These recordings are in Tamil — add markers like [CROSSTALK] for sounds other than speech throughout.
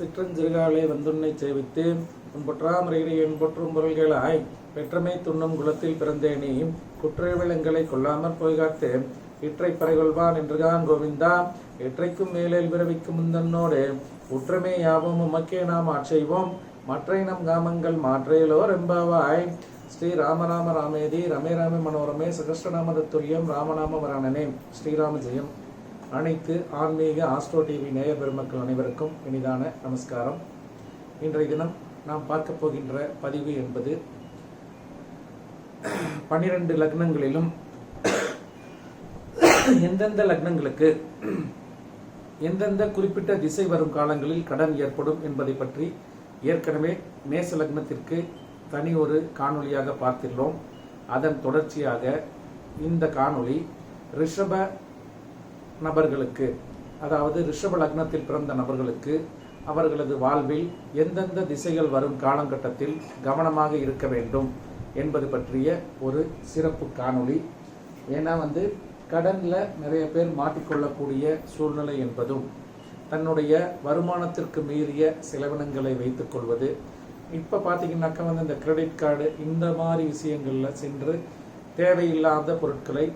சிற்றஞ்சிறுகாலை வந்துன்னை சேவித்து உன் பொற்றாமரையிலே என் பொற்றும் பொருள்களாய் பெற்றமை துண்ணும் குலத்தில் பிறந்தேனே குற்றவிலங்களை கொல்லாமற் போய்காத்து இற்றை பறைகொள்வான் என்றுதான் கோவிந்தா இற்றைக்கும் மேலே பிறவிக்கும் முந்தன்னோடு உற்றமே யாவும் உமக்கே நாம் ஆட்செய்வோம். மற்றை நம் காமங்கள் மாற்றையிலோ ரெம்பாவாய் ஸ்ரீ ராமராம ராமேதி ரமே ராமே மனோரமே சகஸ்ரநாம தத்துல்யம் ராமநாம வராணனே. ஸ்ரீராம ஜெயம். அனைத்து ஆன்மீக ஆஸ்ட்ரோ டிவி நேய பெருமக்கள் அனைவருக்கும் இனிதான நமஸ்காரம். இன்றைய தினம் நாம் பார்க்க போகின்ற பதிவு என்பது பன்னிரண்டு லக்னங்களிலும் எந்தெந்த லக்னங்களுக்கு எந்தெந்த குறிப்பிட்ட திசை வரும் காலங்களில் கடன் ஏற்படும் என்பதை பற்றி ஏற்கனவே மேச லக்னத்திற்கு தனி ஒரு காணொளியாக பார்த்துள்ளோம் அதன் தொடர்ச்சியாக இந்த காணொளி ரிஷப நபர்களுக்கு அதாவது ரிஷப லக்னத்தில் பிறந்த நபர்களுக்கு அவர்களது வாழ்வில் எந்தெந்த திசைகள் வரும் காலகட்டத்தில் கவனமாக இருக்க வேண்டும் என்பது பற்றிய ஒரு சிறப்பு காணொளி. ஏன்னா வந்து கடனில் நிறைய பேர் மாட்டிக்கொள்ளக்கூடிய சூழ்நிலை என்பதும் தன்னுடைய வருமானத்திற்கு மீறிய செலவினங்களை வைத்துக் கொள்வது இப்போ பார்த்தீங்கன்னாக்கா வந்து இந்த கிரெடிட் கார்டு இந்த மாதிரி விஷயங்களில் சென்று தேவையில்லாத பொருட்களை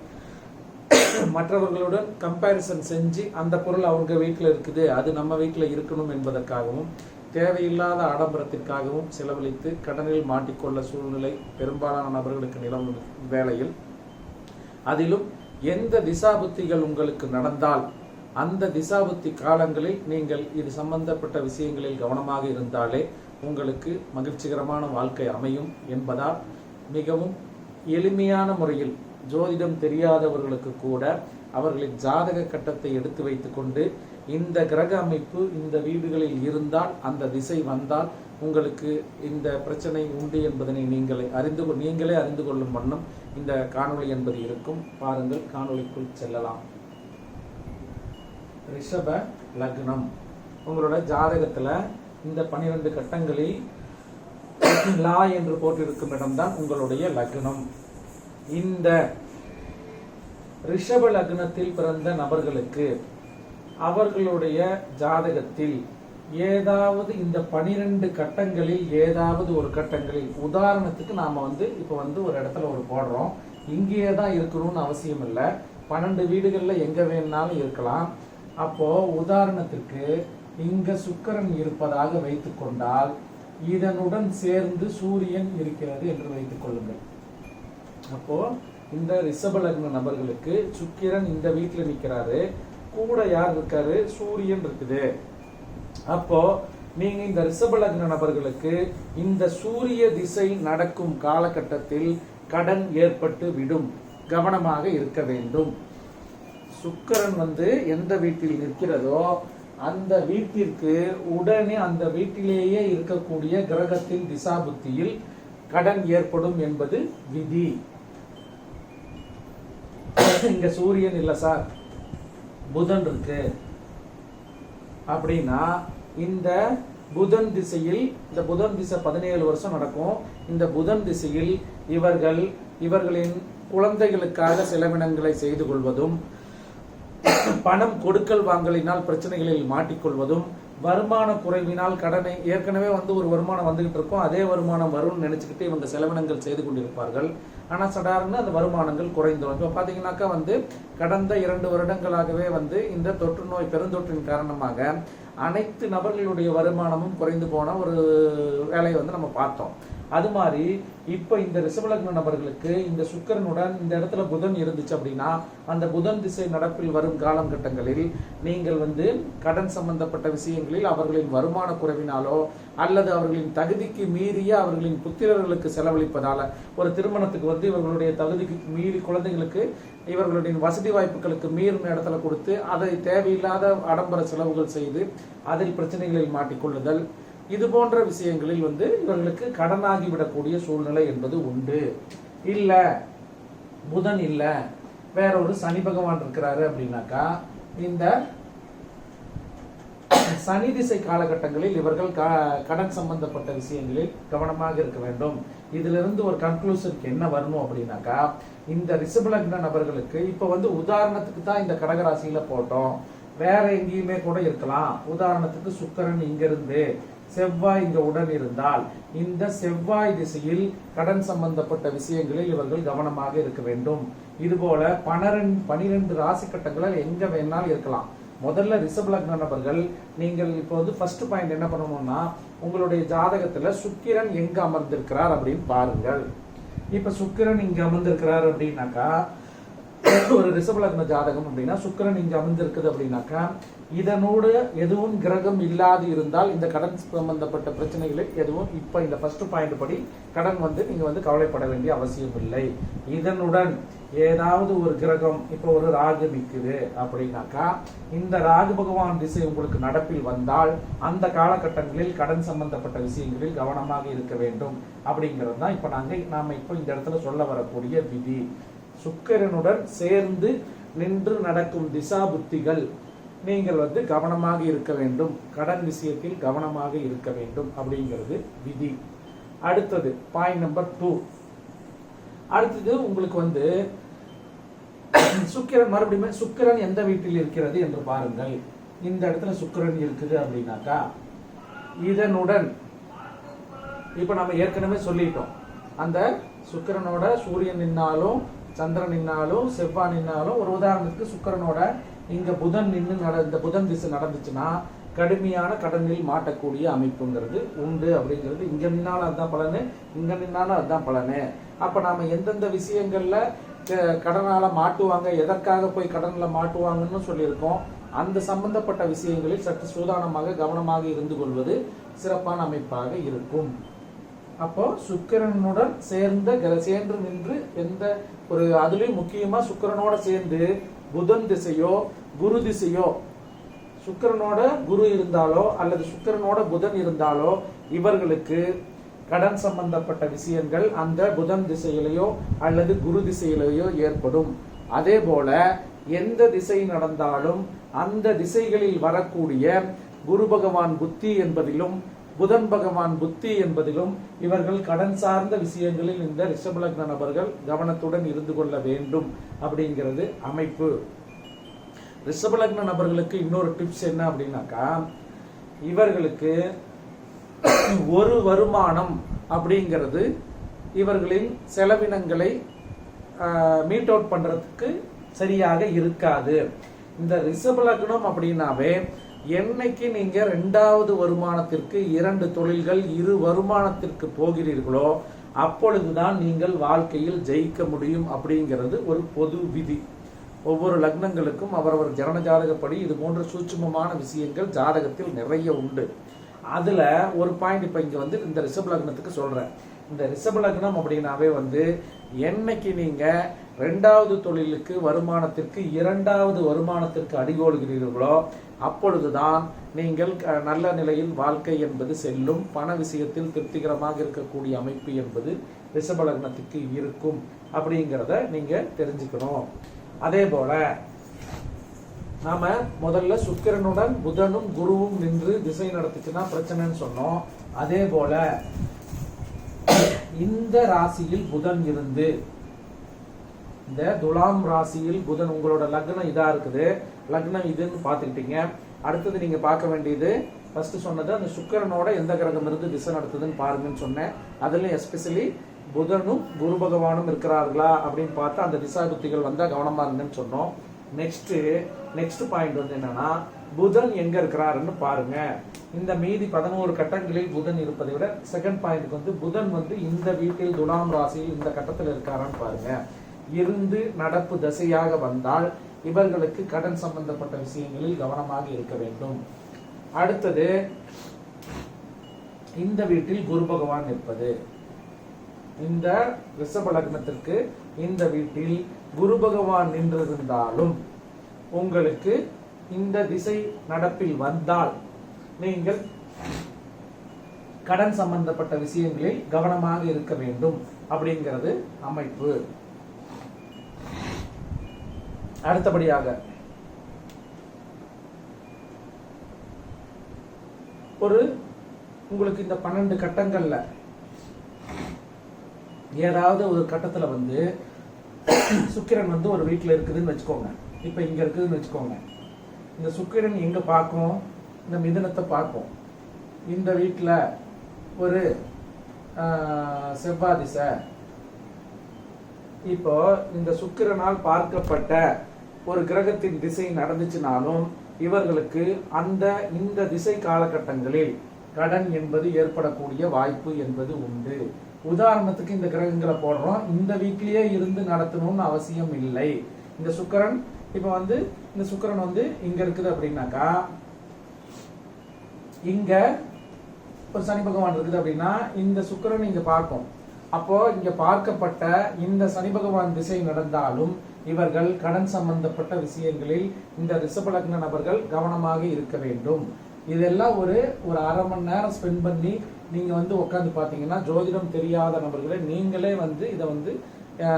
மற்றவர்களுடன் கம்பேரிசன் செஞ்சு அந்த பொருள் அவங்க வீட்டில் இருக்குது அது நம்ம வீட்டில் இருக்கணும் என்பதற்காகவும் தேவையில்லாத ஆடம்பரத்திற்காகவும் செலவழித்து கடனில் மாட்டிக்கொள்ள சூழ்நிலை பெரும்பாலான நபர்களுக்கு நிலவும் வேளையில் அதிலும் எந்த திசாபுத்திகள் உங்களுக்கு நடந்தால் அந்த திசாபுத்தி காலங்களில் நீங்கள் இது சம்பந்தப்பட்ட விஷயங்களில் கவனமாக இருந்தாலே உங்களுக்கு மகிழ்ச்சிகரமான வாழ்க்கை அமையும் என்பதால் மிகவும் எளிமையான முறையில் ஜோதிடம் தெரியாதவர்களுக்கு கூட அவர்களின் ஜாதக கட்டத்தை எடுத்து வைத்துக்கொண்டு இந்த கிரக அமைப்பு இந்த வீடுகளில் இருந்தால் அந்த திசை வந்தால் உங்களுக்கு இந்த பிரச்சனை உண்டு என்பதனை நீங்களே அறிந்து நீங்களே அறிந்து கொள்ளும் வண்ணம் இந்த காணொளி என்பது இருக்கும். பாருங்கள் காணொளிக்குள் செல்லலாம். ரிஷப லக்னம். உங்களோட ஜாதகத்தில் இந்த பன்னிரண்டு கட்டங்களில் லா என்று போட்டிருக்கும் இடம்தான் உங்களுடைய லக்னம். இந்த ரிஷப லக்னத்தில் பிறந்த நபர்களுக்கு அவர்களுடைய ஜாதகத்தில் ஏதாவது இந்த பனிரெண்டு கட்டங்களில் ஏதாவது ஒரு கட்டங்களில் உதாரணத்துக்கு நாம் வந்து இப்போ வந்து ஒரு இடத்துல ஒரு போடுறோம். இங்கேயே தான் இருக்கணும்னு அவசியம் இல்லை. பன்னெண்டு வீடுகளில் எங்கே வேணாலும் இருக்கலாம். அப்போது உதாரணத்திற்கு இங்கே சுக்கரன் இருப்பதாக வைத்துக்கொண்டால் இதனுடன் சேர்ந்து சூரியன் இருக்கிறது என்று வைத்துக் கொள்ளுங்கள். அப்போ இந்த ரிஷப லக்ன நபர்களுக்கு சுக்கிரன் இந்த வீட்டுல நிக்கிறாரு. கூட யார் இருக்காரு? சூரியன் இருக்குது. அப்போ நீங்க இந்த ரிஷப லக்ன நபர்களுக்கு இந்த சூரிய திசை நடக்கும் காலகட்டத்தில் கடன் ஏற்பட்டு விடும். கவனமாக இருக்க வேண்டும். சுக்கிரன் வந்து எந்த வீட்டில் நிற்கிறதோ அந்த வீட்டிற்கு உடனே அந்த வீட்டிலேயே இருக்கக்கூடிய கிரகத்தின் திசாபுத்தியில் கடன் ஏற்படும் என்பது விதி. [COUGHS] இங்க சூரியன் இல்லை சார். புதன் இருக்கு. அப்படின்னா இந்த புதன் திசையில் இந்த புதன் திசை பதினேழு வருஷம் நடக்கும். இந்த புதன் திசையில் இவர்கள் இவர்களின் குழந்தைகளுக்காக செலவினங்களை செய்து கொள்வதும் [COUGHS] பணம் கொடுக்கல் வாங்கலினால் பிரச்சனைகளில் மாட்டிக்கொள்வதும் வருமான குறைவினால் கடனை ஏற்கனவே வந்து ஒரு வருமானம் வந்துகிட்டு இருக்கும். அதே வருமானம் வரும்னு நினைச்சுக்கிட்டு இவங்க செலவினங்கள் செய்து கொண்டிருப்பார்கள். ஆனால் சடார்னு அந்த வருமானங்கள் குறைந்துடும் இப்போ பார்த்தீங்கன்னாக்கா வந்து கடந்த இரண்டு வருடங்களாகவே வந்து இந்த தொற்று நோய் பெருந்தொற்றின் காரணமாக அனைத்து நபர்களுடைய வருமானமும் குறைந்து போன ஒரு வேலையை வந்து நம்ம பார்த்தோம். அது மாதிரி இப்போ இந்த ரிஷபலக்ன நபர்களுக்கு இந்த சுக்கரனுடன் இந்த இடத்துல புதன் இருந்துச்சு அப்படின்னா அந்த புதன் திசை நடப்பில் வரும் காலகட்டங்களில் நீங்கள் வந்து கடன் சம்பந்தப்பட்ட விஷயங்களில் அவர்களின் வருமான குறைவினாலோ அல்லது அவர்களின் தகுதிக்கு மீறிய அவர்களின் புத்திரர்களுக்கு செலவழிப்பதால ஒரு திருமணத்துக்கு வந்து இவர்களுடைய தகுதிக்கு மீறி குழந்தைகளுக்கு இவர்களுடைய வசதி வாய்ப்புகளுக்கு மீறின இடத்துல கொடுத்து அதை தேவையில்லாத ஆடம்பர செலவுகள் செய்து அதில் பிரச்சனைகளில் மாட்டிக்கொள்ளுதல் இது போன்ற விஷயங்களில் வந்து இவர்களுக்கு கடனாகி விடக்கூடிய சூழ்நிலை என்பது உண்டு. இல்ல புதன் இல்ல வேற ஒரு சனி பகவான் இருக்கிறாரு அப்படின்னாக்கா இந்த சனி திசை காலகட்டங்களில் இவர்கள் க- கடன் சம்பந்தப்பட்ட விஷயங்களில் கவனமாக இருக்க வேண்டும். இதிலிருந்து ஒரு கன்க்ளூஷனுக்கு என்ன வரணும் அப்படின்னாக்கா இந்த ரிஷபலக்ன நபர்களுக்கு இப்போ வந்து உதாரணத்துக்கு தான் இந்த கடகராசியில போட்டோம். வேற எங்கேயுமே கூட இருக்கலாம். உதாரணத்துக்கு சுக்கரன் இங்கிருந்து செவ்வாய் இங்க உடன் இருந்தால் இந்த செவ்வாய் திசையில் கடன் சம்பந்தப்பட்ட விஷயங்களில் இவர்கள் கவனமாக இருக்க வேண்டும். இதுபோல பன்னிரண்டு பனிரெண்டு ராசி கட்டங்களில் எங்க வேணாலும் இருக்கலாம். முதல்ல ரிஷப் லக்ன நபர்கள் நீங்கள் இப்போ வந்து ஃபர்ஸ்ட் பாயிண்ட் என்ன பண்ணணும்னா உங்களுடைய ஜாதகத்துல சுக்கிரன் எங்க அமர்ந்திருக்கிறார் அப்படின்னு பாருங்கள். இப்ப சுக்கிரன் இங்க அமர்ந்திருக்கிறார் அப்படின்னாக்கா ஒரு ரிஷபலக்ன ஜாதகம் அப்படின்னா சுக்கிரன் இங்கே அமைந்திருக்குது அப்படின்னாக்கா இதனோடு எதுவும் கிரகம் இல்லாது இருந்தால் இந்த கடன் சம்பந்தப்பட்ட பிரச்சனைகளை எதுவும் இப்போ இந்த ஃபர்ஸ்ட் பாயிண்ட் படி கடன் வந்து நீங்கள் வந்து கவலைப்பட வேண்டிய அவசியம் இல்லை. இதனுடன் ஏதாவது ஒரு கிரகம் இப்போ ஒரு ராகு நிற்குது அப்படின்னாக்கா இந்த ராகு பகவான் திசை உங்களுக்கு நடப்பில் வந்தால் அந்த காலகட்டங்களில் கடன் சம்பந்தப்பட்ட விஷயங்களில் கவனமாக இருக்க வேண்டும். அப்படிங்கிறது தான் இப்போ நாங்க நாம இப்போ இந்த இடத்துல சொல்ல வரக்கூடிய விதி. சுக்கிரனுடன் சேர்ந்து நின்று நடக்கும் திசா புத்திகள் நீங்கள் வந்து கவனமாக இருக்க வேண்டும். கடன் விஷயத்தில் கவனமாக இருக்க வேண்டும் அப்படிங்கிறது விதி. அடுத்தது பாயிண்ட் நம்பர் டூ அடுத்தது உங்களுக்கு வந்து [COUGHS] சுக்கிரன் மறுபடியும் சுக்கிரன் எந்த வீட்டில் இருக்கிறது என்று பாருங்கள். இந்த இடத்துல சுக்கிரன் இருக்குது அப்படின்னாக்கா இதனுடன் இப்ப நம்ம ஏற்கனவே சொல்லிட்டோம். அந்த சுக்கிரனோட சூரியன் நின்னாலும் சந்திரன் நின்னாலும் செவ்வாய் நின்னாலும் ஒரு உதாரணத்துக்கு சுக்கிரனோட இங்க புதன் நின்று நட இந்த புதன் திசை நடந்துச்சுன்னா கடுமையான கடனில் மாட்டக்கூடிய அமைப்புங்கிறது உண்டு அப்படிங்கிறது. இங்க நின்னாலும் அதுதான் பலனு இங்க நின்னாலும் அதுதான் பலனு. அப்ப நாம எந்தெந்த விஷயங்கள்ல கடனால மாட்டுவாங்க எதற்காக போய் கடன்ல மாட்டுவாங்கன்னு சொல்லியிருக்கோம். அந்த சம்பந்தப்பட்ட விஷயங்களில் சற்று சூதானமாக கவனமாக இருந்து கொள்வது சிறப்பான அமைப்பாக இருக்கும். அப்போ சுக்கிரனுடன் சேர்ந்த கிர- சேர்ந்து நின்று எந்த ஒரு அதுலயும் முக்கியமா சுக்கிரனோட சேர்ந்து புதன் திசையோ குரு திசையோ சுக்கிரனோட குரு இருந்தாலோ அல்லது சுக்கிரனோட புதன் இருந்தாலோ இவர்களுக்கு கடன் சம்பந்தப்பட்ட விஷயங்கள் அந்த புதன் திசையிலேயோ அல்லது குரு திசையிலேயோ ஏற்படும். அதே போல எந்த திசை நடந்தாலும் அந்த திசைகளில் வரக்கூடிய குரு பகவான் புத்தி என்பதிலும் புதன் பகவான் புத்தி என்பதிலும் இவர்கள் கடன் சார்ந்த விஷயங்களில் இந்த ரிஷபலக்ன நபர்கள் கவனத்துடன் இருந்து கொள்ள வேண்டும் அப்படிங்கிறது அமைப்பு. ரிஷபலக்ன நபர்களுக்கு இன்னொரு டிப்ஸ் என்ன அப்படின்னாக்கா இவர்களுக்கு ஒரு வருமானம் அப்படிங்கிறது இவர்களின் செலவினங்களை மீட் அவுட் பண்றதுக்கு சரியாக இருக்காது. இந்த ரிஷபலக்னம் அப்படின்னாவே என்னைக்கு நீங்க ரெண்டாவது வருமானத்திற்கு இரண்டு தொழில்கள் இரு வருமானத்திற்கு போகிறீர்களோ அப்பொழுதுதான் நீங்கள் வாழ்க்கையில் ஜெயிக்க முடியும் அப்படிங்கிறது ஒரு பொது விதி. ஒவ்வொரு லக்னங்களுக்கும் அவரவர் ஜனன ஜாதகப்படி இது போன்ற சூட்சமமான விஷயங்கள் ஜாதகத்தில் நிறைய உண்டு. அதுல ஒரு பாயிண்ட் இப்ப இங்க வந்து இந்த ரிஷப லக்னத்துக்கு சொல்றேன். இந்த ரிஷப லக்னம் அப்படின்னாவே வந்து என்னைக்கு நீங்க ரெண்டாவது தொழிலுக்கு வருமானத்திற்கு இரண்டாவது வருமானத்திற்கு அடிகோடுகிறீர்களோ அப்பொழுதுதான் நீங்கள் க- நல்ல நிலையில் வாழ்க்கை என்பது செல்லும். பண விஷயத்தில் திருப்திகரமாக இருக்கக்கூடிய அமைப்பு என்பது ரிஷபலக்னத்துக்கு இருக்கும் அப்படிங்கிறத நீங்கள் தெரிஞ்சுக்கணும். அதே போல நாம முதல்ல சுக்கிரனுடன் புதனும் குருவும் நின்று திசை நடத்துச்சுன்னா பிரச்சனைன்னு சொன்னோம். அதே போல இந்த ராசியில் புதன் இருந்து இந்த துலாம் ராசியில் புதன் உங்களோட லக்னம் இதா இருக்குது. லக்னம் இதுன்னு பார்த்துக்கிட்டீங்க. அடுத்தது நீங்க பார்க்க வேண்டியது ஃபர்ஸ்ட் சொன்னது அந்த சுக்கரனோட எந்த கிரகம் இருந்து திசை நடத்துதுன்னு பாருங்கன்னு சொன்னேன். அதுலயும் எஸ்பெஷலி புதனும் குரு பகவானும் இருக்கிறார்களா அப்படின்னு பார்த்தா அந்த திசா புத்திகள் வந்தா கவனமா இருங்கன்னு சொன்னோம். நெக்ஸ்ட் நெக்ஸ்ட் பாயிண்ட் வந்து என்னன்னா புதன் எங்க இருக்கிறாருன்னு பாருங்க. இந்த மீதி பதினோரு கட்டங்களில் புதன் இருப்பதை விட செகண்ட் பாயிண்ட் வந்து புதன் வந்து இந்த வீட்டில் துலாம் ராசியில் இந்த கட்டத்தில் இருக்காரான்னு பாருங்க. இருந்து நடப்பு தசையாக வந்தால் இவர்களுக்கு கடன் சம்பந்தப்பட்ட விஷயங்களில் கவனமாக இருக்க வேண்டும். அடுத்தது இந்த வீட்டில் குரு பகவான் இருப்பது. இந்த ரிஷப லக்னத்திற்கு இந்த வீட்டில் குரு பகவான் நின்றிருந்தாலும் உங்களுக்கு இந்த திசை நடப்பில் வந்தால் நீங்கள் கடன் சம்பந்தப்பட்ட விஷயங்களில் கவனமாக இருக்க வேண்டும் அப்படிங்கிறது அமைப்பு. அடுத்தபடியாக ஒரு உங்களுக்கு இந்த பன்னெண்டு கட்டங்கள்ல ஏதாவது ஒரு கட்டத்துல வந்து சுக்கிரன் வந்து ஒரு வீட்டில் இருக்குதுன்னு வச்சுக்கோங்க. இப்ப இங்க இருக்குதுன்னு வச்சுக்கோங்க. இந்த சுக்கிரன் எங்க பார்க்கும்? இந்த மிதனத்தை பார்க்கும். இந்த வீட்டில் ஒரு செவ்வாதிசை இப்போ இந்த சுக்கிரனால் பார்க்கப்பட்ட ஒரு கிரகத்தின் திசை நடந்துச்சுனாலும் இவர்களுக்கு அந்த இந்த திசை காலகட்டங்களில் கடன் என்பது ஏற்படக்கூடிய வாய்ப்பு என்பது உண்டு. உதாரணத்துக்கு இந்த கிரகங்களை போடுறோம். இந்த வீட்லயே இருந்து நடத்தணும்னு அவசியம் இல்லை. இந்த சுக்கரன் இப்ப வந்து இந்த சுக்கிரன் வந்து இங்க இருக்குது அப்படின்னாக்கா இங்க ஒரு சனி பகவான் இருக்குது அப்படின்னா இந்த சுக்கிரன் இங்க பார்க்கும். அப்போ இங்க பார்க்கப்பட்ட இந்த சனி பகவான் திசை நடந்தாலும் இவர்கள் கடன் சம்பந்தப்பட்ட விஷயங்களில் இந்த ரிஷபலக்ன நபர்கள் கவனமாக இருக்க வேண்டும். இதெல்லாம் ஒரு ஒரு அரை மணி நேரம் ஸ்பெண்ட் பண்ணி நீங்க வந்து உட்காந்து பாத்தீங்கன்னா ஜோதிடம் தெரியாத நபர்களை நீங்களே வந்து இதை வந்து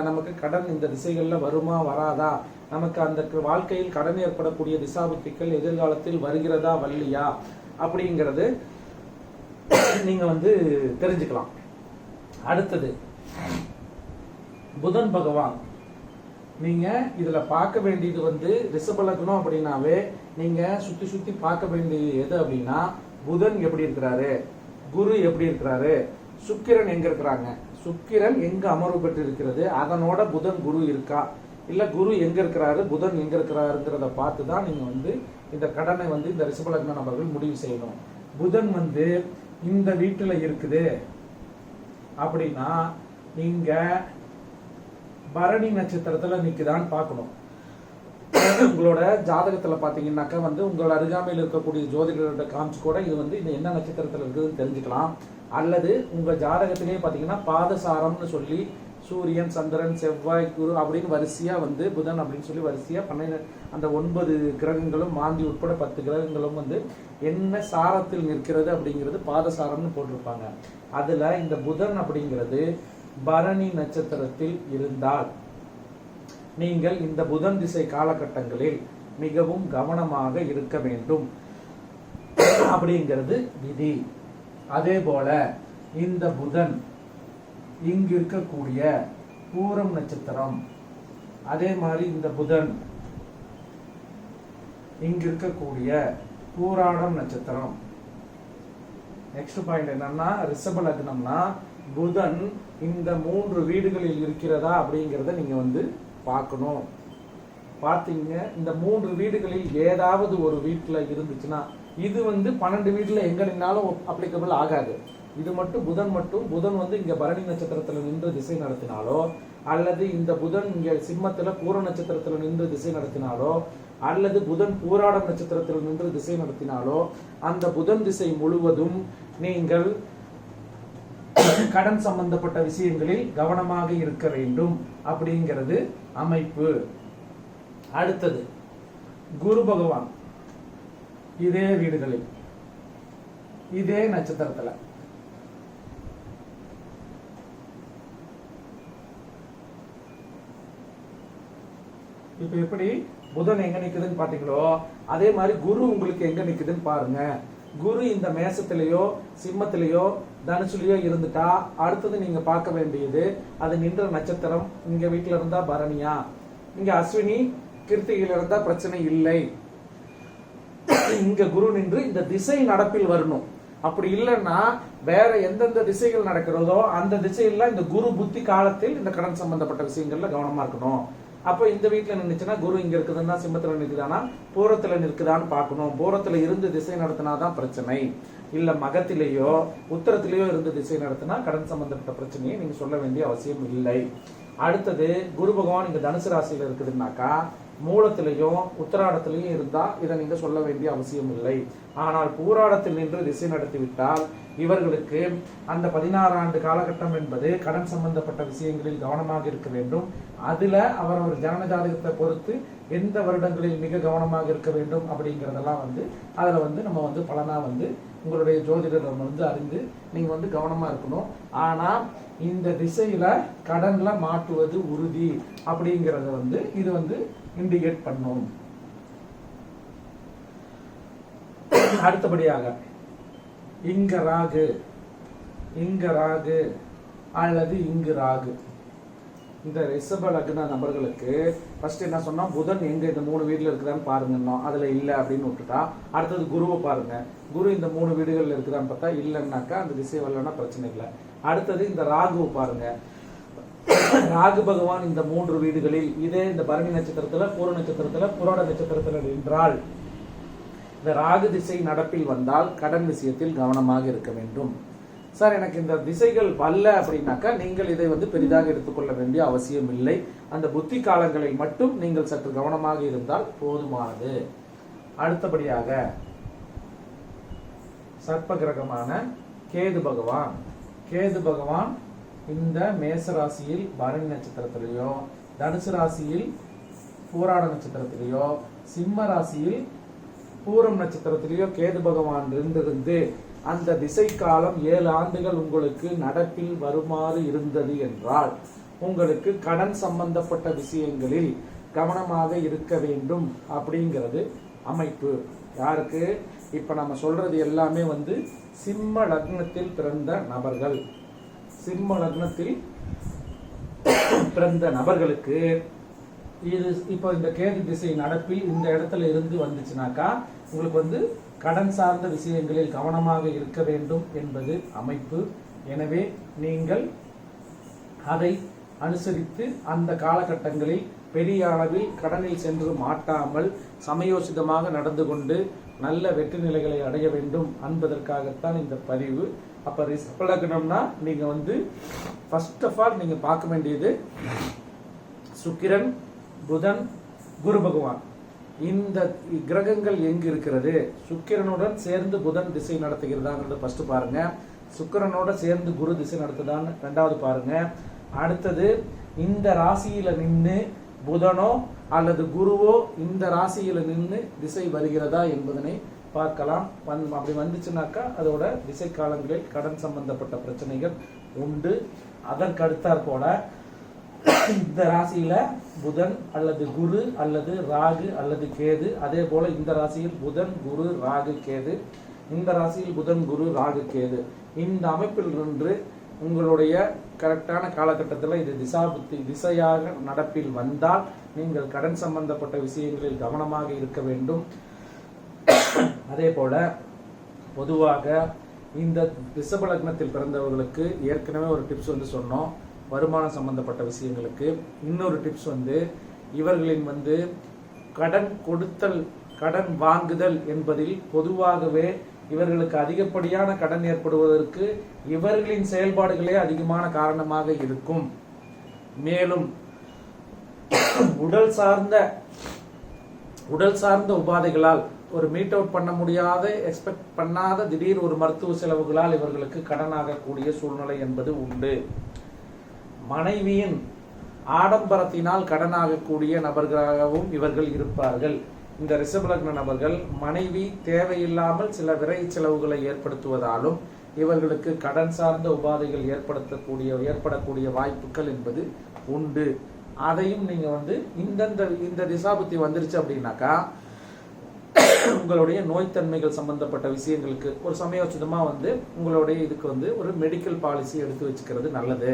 நமக்கு கடன் இந்த திசைகள்ல வருமா வராதா? நமக்கு அந்த வாழ்க்கையில் கடன் ஏற்படக்கூடிய திசாபுத்திகள் எதிர்காலத்தில் வருகிறதா வரலையா? அப்படிங்கிறது நீங்க வந்து தெரிஞ்சுக்கலாம். அடுத்தது புதன் பகவான். நீங்க இதுல பார்க்க வேண்டியது வந்து ரிஷபலக்னம் அப்படின்னாவே நீங்க சுத்தி சுத்தி பார்க்க வேண்டியது எது அப்படின்னா புதன் எப்படி இருக்கிறாரு? குரு எப்படி இருக்கிறாரு? சுக்கிரன் எங்க இருக்கிறாங்க? சுக்கிரன் எங்க அமர்வு பெற்று இருக்கிறது அதனோட புதன் குரு இருக்கா? இல்ல குரு எங்க இருக்கிறாரு? புதன் எங்க இருக்கிறாருங்கிறத பார்த்து தான் நீங்க வந்து இந்த கடனை வந்து இந்த ரிஷபலக்ன நபர்கள் முடிவு செய்யணும். புதன் வந்து இந்த வீட்டுல இருக்குது அப்படின்னா நீங்க பரணி நட்சத்திரத்துல நிக்குதான்னு பார்க்கணும். உங்களோட ஜாதகத்துல பாத்தீங்கன்னாக்கா வந்து உங்களோட அருகாமையில் இருக்கக்கூடிய ஜோதிடர்கிட்ட காமிச்சு கூட இது வந்து இது என்ன நட்சத்திரத்துல இருக்குதுன்னு தெரிஞ்சுக்கலாம். அல்லது உங்க ஜாதகத்திலேயே பாத்தீங்கன்னா பாதசாரம்னு சொல்லி சூரியன் சந்திரன் செவ்வாய் குரு அப்படின்னு வரிசையா வந்து புதன் அப்படின்னு சொல்லி வரிசையா பன்னெண்டு அந்த ஒன்பது கிரகங்களும் மாந்தி உட்பட பத்து கிரகங்களும் வந்து என்ன சாரத்தில் நிற்கிறது அப்படிங்கிறது பாதசாரம்னு போட்டிருப்பாங்க. அதுல இந்த புதன் அப்படிங்கிறது பரணி நட்சத்திரத்தில் இருந்தால் நீங்கள் இந்த புதன் திசை காலகட்டங்களில் மிகவும் கவனமாக இருக்க வேண்டும். அப்படிங்கிறது விதி. அதே போல இந்த புதன் இங்கு இருக்கக்கூடிய பூரம் நட்சத்திரம் அதே மாதிரி இந்த புதன் இங்கு இருக்கக்கூடிய பூராடம் நட்சத்திரம். நெக்ஸ்ட் பாயிண்ட் என்னன்னா ரிஷப லக்னம்னா புதன் இந்த மூன்று வீடுகளில் இருக்கிறதா அப்படிங்கிறத நீங்க வந்து பார்க்கணும். பார்த்தீங்க இந்த மூன்று வீடுகளில் ஏதாவது ஒரு வீட்டில் இருந்துச்சுன்னா இது வந்து பன்னெண்டு வீட்டில் எங்க நின்னாலும் அப்ளிகபிள் ஆகாது. இது மட்டும் புதன் மட்டும் புதன் வந்து இங்க பரணி நட்சத்திரத்தில் நின்று திசை நடத்தினாலோ அல்லது இந்த புதன் இங்க சிம்மத்தில் பூர நட்சத்திரத்தில் நின்று திசை நடத்தினாலோ அல்லது புதன் பூராடம் நட்சத்திரத்தில் நின்று திசை நடத்தினாலோ அந்த புதன் திசை முழுவதும் நீங்கள் கடன் சம்பந்தப்பட்ட விஷயங்களில் கவனமாக இருக்க வேண்டும் அப்படிங்கிறது அமைப்பு. அடுத்தது குரு பகவான் இதே வீடுகளில் இதே நட்சத்திரத்துல. இப்ப எப்படி? புதன் எங்க நிக்குதுன்னு பாத்தீங்களோ அதே மாதிரி குரு உங்களுக்கு எங்க நிக்குதுன்னு பாருங்க. குரு இந்த மேசத்திலேயோ சிம்மத்திலேயோ தனுசுலயோ இருந்துட்டா? அடுத்தது நீங்க பார்க்க வேண்டியது அது நின்ற நட்சத்திரம். இங்க வீட்டுல இருந்தா பரணியா? இங்க அஸ்வினி கிருத்திகையில இருந்தா பிரச்சனை இல்லை. இங்க குரு நின்று இந்த திசை நடப்பில் வரணும். அப்படி இல்லைன்னா வேற எந்தெந்த திசைகள் நடக்கிறதோ அந்த திசையில இந்த குரு புத்தி காலத்தில் இந்த கடன் சம்பந்தப்பட்ட விஷயங்கள்ல கவனமா இருக்கணும். அப்போ இந்த வீட்டில் நின்றுச்சுன்னா குரு இங்க இருக்குதுன்னா சிம்மத்தில் நிற்குதானா? பூரத்தில் நிற்குதான்னு பார்க்கணும். பூரத்தில் இருந்து திசை நடத்தினா தான் பிரச்சனை. இல்ல மகத்திலேயோ உத்தரத்திலேயோ இருந்து திசை நடத்தினா கடன் சம்பந்தப்பட்ட பிரச்சனையை நீங்க சொல்ல வேண்டிய அவசியம் இல்லை. அடுத்தது குரு பகவான் இங்க தனுசு ராசியில இருக்குதுன்னாக்கா மூலத்திலையும் உத்தராடத்திலையும் இருந்தா இதை நீங்க சொல்ல வேண்டிய அவசியம் இல்லை. ஆனால் பூராடத்தில் நின்று திசை நடத்தி விட்டால் இவர்களுக்கு அந்த பதினாறு ஆண்டு காலகட்டம் என்பது கடன் சம்பந்தப்பட்ட விஷயங்களில் கவனமாக இருக்க வேண்டும். அதுல அவர் ஒரு ஜாதகத்தை பொறுத்து எந்த வருடங்களில் மிக கவனமாக இருக்க வேண்டும் அப்படிங்கிறதெல்லாம் வந்து அதுல வந்து நம்ம வந்து பலனா வந்து உங்களுடைய ஜோதிடர் வந்து அறிந்து நீங்க வந்து கவனமா இருக்கணும். ஆனா இந்த திசையில கடன்ல மாட்டுவது உறுதி அப்படிங்கறத வந்து இது வந்து இண்டிகேட் பண்ணும். அடுத்தபடியாக இங்க ராகு இங்க ராகு அல்லது இங்கு ராகு. இந்த ரிஷப லக்ன நபர்களுக்கு ஃபர்ஸ்ட் என்ன சொன்னால் புதன் எங்கே இந்த மூணு வீட்டில் இருக்குதான்னு பாருங்கன்னோம். அதில் இல்லை அப்படின்னு விட்டுட்டா அடுத்தது குருவை பாருங்க. குரு இந்த மூணு வீடுகளில் இருக்குதான்னு பார்த்தா இல்லைன்னாக்கா அந்த திசை வரலன்னா பிரச்சனை இல்லை. அடுத்தது இந்த ராகுவை பாருங்க. ராகு பகவான் இந்த மூன்று வீடுகளில் இதே இந்த பரணி நட்சத்திரத்தில் பூர நட்சத்திரத்தில் புராண நட்சத்திரத்தில் நின்றால் இந்த ராகு திசை நடப்பில் வந்தால் கடன் விஷயத்தில் கவனமாக இருக்க வேண்டும். சார் எனக்கு இந்த திசைகள் வல்ல அப்படின்னாக்கா நீங்கள் இதை வந்து பெரிதாக எடுத்துக்கொள்ள வேண்டிய அவசியம் இல்லை. அந்த புத்தி காலங்களில் மட்டும் நீங்கள் சற்று கவனமாக இருந்தால் போதுமானது. அடுத்தபடியாக சர்ப்ப கிரகமான கேது பகவான். கேது பகவான் இந்த மேச ராசியில் பரணி நட்சத்திரத்திலேயோ தனுசு ராசியில் பூராட நட்சத்திரத்திலேயோ சிம்ம ராசியில் பூரம் நட்சத்திரத்திலேயோ கேது பகவான் இருந்திருந்து அந்த திசை காலம் ஏழு ஆண்டுகள் உங்களுக்கு நடப்பில் வருமாறு இருந்தது என்றால் உங்களுக்கு கடன் சம்பந்தப்பட்ட விஷயங்களில் கவனமாக இருக்க வேண்டும் அப்படிங்கிறது அமைப்பு. யாருக்கு? இப்ப நம்ம சொல்றது எல்லாமே வந்து சிம்ம லக்னத்தில் பிறந்த நபர்கள். சிம்ம லக்னத்தில் பிறந்த நபர்களுக்கு இது இப்போ இந்த கேது திசை நடப்பில் இந்த இடத்துல இருந்து வந்துச்சுனாக்கா உங்களுக்கு வந்து கடன் சார்ந்த விஷயங்களில் கவனமாக இருக்க வேண்டும் என்பது அமைப்பு. எனவே நீங்கள் அதை அனுசரித்து அந்த காலகட்டங்களில் பெரிய அளவில் கடனில் சென்று மாட்டாமல் சமயோசிதமாக நடந்து கொண்டு நல்ல வெற்றி நிலைகளை அடைய வேண்டும் என்பதற்காகத்தான் இந்த பதிவு. அப்போ ரிஸ்பலகணம்னா நீங்கள் வந்து ஃபர்ஸ்ட் ஆஃப் ஆல் நீங்கள் பார்க்க வேண்டியது சுக்கிரன் புதன் குரு பகவான். இந்த கிரகங்கள் எங்கு இருக்கிறது? சுக்கிரனுடன் சேர்ந்து புதன் திசை நடத்துகிறதாங்கிறது ஃபர்ஸ்ட் பாருங்க. சுக்கிரனோட சேர்ந்து குரு திசை நடத்துதான்னு ரெண்டாவது பாருங்க. அடுத்தது இந்த ராசியில நின்று புதனோ அல்லது குருவோ இந்த ராசியில நின்று திசை வருகிறதா என்பதனை பார்க்கலாம். வந் அப்படி வந்துச்சுனாக்கா அதோட திசை காலங்களில் கடன் சம்பந்தப்பட்ட பிரச்சனைகள் உண்டு. அதற்கு அடுத்தாற் போல இந்த ராசியில புதன் அல்லது குரு அல்லது ராகு அல்லது கேது அதே போல இந்த ராசியில் புதன் குரு ராகு கேது. இந்த ராசியில் புதன் குரு ராகு கேது. இந்த அமைப்பில் நின்று உங்களுடைய கரெக்டான காலகட்டத்தில் இது திசா புத்தி திசையாக நடப்பில் வந்தால் நீங்கள் கடன் சம்பந்தப்பட்ட விஷயங்களில் கவனமாக இருக்க வேண்டும். அதே போல பொதுவாக இந்த ரிஷப லக்னத்தில் பிறந்தவர்களுக்கு ஏற்கனவே ஒரு டிப்ஸ் வந்து சொன்னோம். வருமானம் சம்பந்தப்பட்ட விஷயங்களுக்கு இன்னொரு டிப்ஸ் வந்து இவர்களின் வந்து கடன் கொடுத்தல் கடன் வாங்குதல் என்பதில் பொதுவாகவே இவர்களுக்கு அதிகப்படியான கடன் ஏற்படுவதற்கு இவர்களின் செயல்பாடுகளே அதிகமான காரணமாக இருக்கும். மேலும் உடல் சார்ந்த உடல் சார்ந்த உபாதைகளால் ஒரு மீட் அவுட் பண்ண முடியாத எக்ஸ்பெக்ட் பண்ணாத திடீர் ஒரு மருத்துவ செலவுகளால் இவர்களுக்கு கடனாகக்கூடிய சூழ்நிலை என்பது உண்டு. மனைவியின் ஆடம்பரத்தினால் கடனாகக்கூடிய நபர்களாகவும் இவர்கள் இருப்பார்கள். இந்த ரிஷபலக்ன நபர்கள் மனைவி தேவையில்லாமல் சில விரை செலவுகளை ஏற்படுத்துவதாலும் இவர்களுக்கு கடன் சார்ந்த உபாதைகள் ஏற்படுத்தக்கூடிய ஏற்படக்கூடிய வாய்ப்புகள் என்பது உண்டு. அதையும் நீங்கள் வந்து இந்தந்த இந்த திசாபுத்தி வந்துருச்சு அப்படின்னாக்கா உங்களுடைய நோய்த்தன்மைகள் சம்பந்தப்பட்ட விஷயங்களுக்கு ஒரு சமயோச்சிதமாக வந்து உங்களுடைய இதுக்கு வந்து ஒரு மெடிக்கல் பாலிசி எடுத்து வச்சுக்கிறது நல்லது.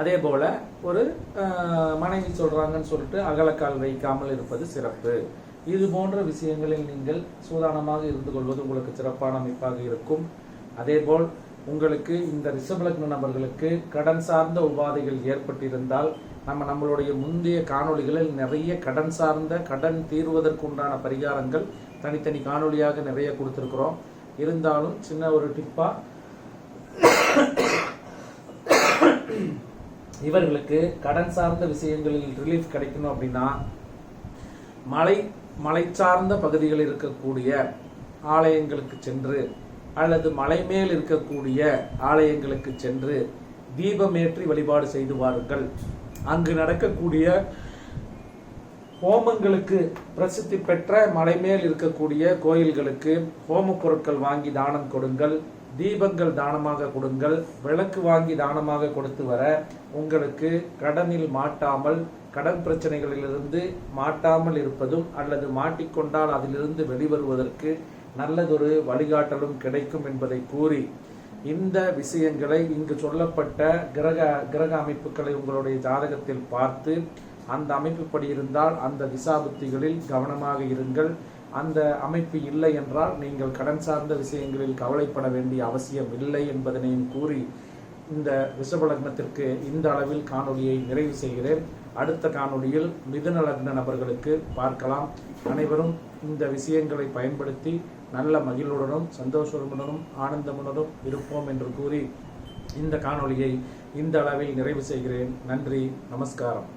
அதே போல ஒரு மனைவி சொல்றாங்கன்னு சொல்லிட்டு அகலக்கால் வைக்காமல் இருப்பது சிறப்பு. இது போன்ற விஷயங்களில் நீங்கள் சூதானமாக இருந்து கொள்வது உங்களுக்கு சிறப்பான அமைப்பாக இருக்கும். அதேபோல் உங்களுக்கு இந்த ரிஷபலக்ன நபர்களுக்கு கடன் சார்ந்த உபாதைகள் ஏற்பட்டிருந்தால் நம்ம நம்மளுடைய முந்தைய காணொளிகளில் நிறைய கடன் சார்ந்த கடன் தீர்வதற்குண்டான பரிகாரங்கள் தனித்தனி காணொளியாக நிறைய கொடுத்துருக்குறோம். இருந்தாலும் சின்ன ஒரு டிப்பாக இவர்களுக்கு கடன் சார்ந்த விஷயங்களில் ரிலீஃப் கிடைக்கணும் அப்படின்னா மலை மலை சார்ந்த பகுதிகளில் இருக்கக்கூடிய ஆலயங்களுக்கு சென்று அல்லது மலை மேல் இருக்கக்கூடிய ஆலயங்களுக்கு சென்று தீபமேற்றி வழிபாடு செய்து வாருங்கள். அங்கு நடக்கக்கூடிய ஹோமங்களுக்கு பிரசித்தி பெற்ற மலை மேல் இருக்கக்கூடிய கோயில்களுக்கு ஹோம பொருட்கள் வாங்கி தானம் கொடுங்கள். தீபங்கள் தானமாக கொடுங்கள் விளக்கு வாங்கி தானமாக கொடுத்து வர உங்களுக்கு கடனில் மாட்டாமல் கடன் பிரச்சனைகளிலிருந்து மாட்டாமல் இருப்பதும் அல்லது மாட்டிக்கொண்டால் அதிலிருந்து வெளிவருவதற்கு நல்லதொரு வழிகாட்டலும் கிடைக்கும் என்பதை கூறி இந்த விஷயங்களை இங்கு சொல்லப்பட்ட கிரக கிரக அமைப்புகளை உங்களுடைய ஜாதகத்தில் பார்த்து அந்த அமைப்புப்படி இருந்தால் அந்த திசாபுத்திகளில் கவனமாக இருங்கள். அந்த அமைப்பு இல்லை என்றால் நீங்கள் கடன் சார்ந்த விஷயங்களில் கவலைப்பட வேண்டிய அவசியம் இல்லை என்பதனையும் கூறி இந்த விஷபலக்னத்திற்கு இந்த அளவில் காணொளியை நிறைவு செய்கிறேன். அடுத்த காணொளியில் மிதுன லக்ன நபர்களுக்கு பார்க்கலாம். அனைவரும் இந்த விஷயங்களை பயன்படுத்தி நல்ல மகிழ்வுடனும் சந்தோஷமுடனும் ஆனந்தமுடனும் இருப்போம் என்று கூறி இந்த காணொலியை இந்த அளவில் நிறைவு செய்கிறேன். நன்றி நமஸ்காரம்.